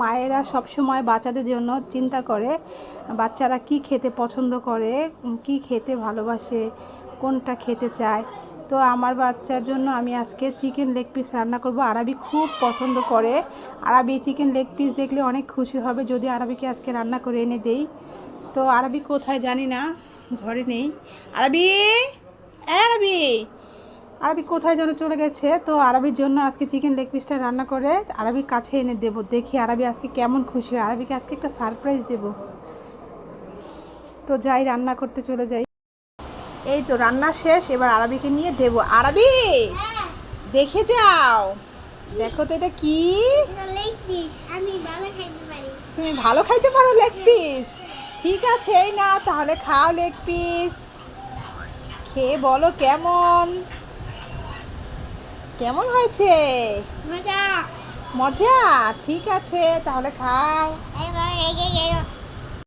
মায়েরা সব সময় বাচ্চাদের জন্য চিন্তা করে, বাচ্চারা কি খেতে পছন্দ করে, কি খেতে ভালোবাসে, কোনটা খেতে চায়। তো আমার বাচ্চার জন্য আমি আজকে চিকেন লেগ পিস রান্না করব। আরবি খুব পছন্দ করে। আরবি চিকেন লেগ পিস দেখলে অনেক খুশি হবে যদি আরবিকে আজকে রান্না করে এনে দেই। তো আরবি কোথায় জানি না, ঘরে নেই। আরবি! আরবি কোথায় যেন চলে গেছে? তো আরবির জন্য আজকে চিকেন লেগ পিসটা রান্না করে আরবির কাছে এনে দেবো। দেখি আরবি আজকে কেমন খুশি হয়। আরবিকে আজকে একটা সারপ্রাইজ দেব। তো যাই রান্না করতে চলে যাই। এই তো রান্না শেষ এবার আরবিকে নিয়ে দেবো। আরবি! দেখে যাও। দেখো তো এটা কি? লেগ পিস আমি ভালো খাইতে পারি। তুমি ভালো খাইতে পারো লেগ পিস ঠিক আছে এই না তাহলে খাও লেগ পিস খেয়ে বলো কেমন? কেমন হয়েছে? মজা। মজা? ঠিক আছে তাহলে খাও।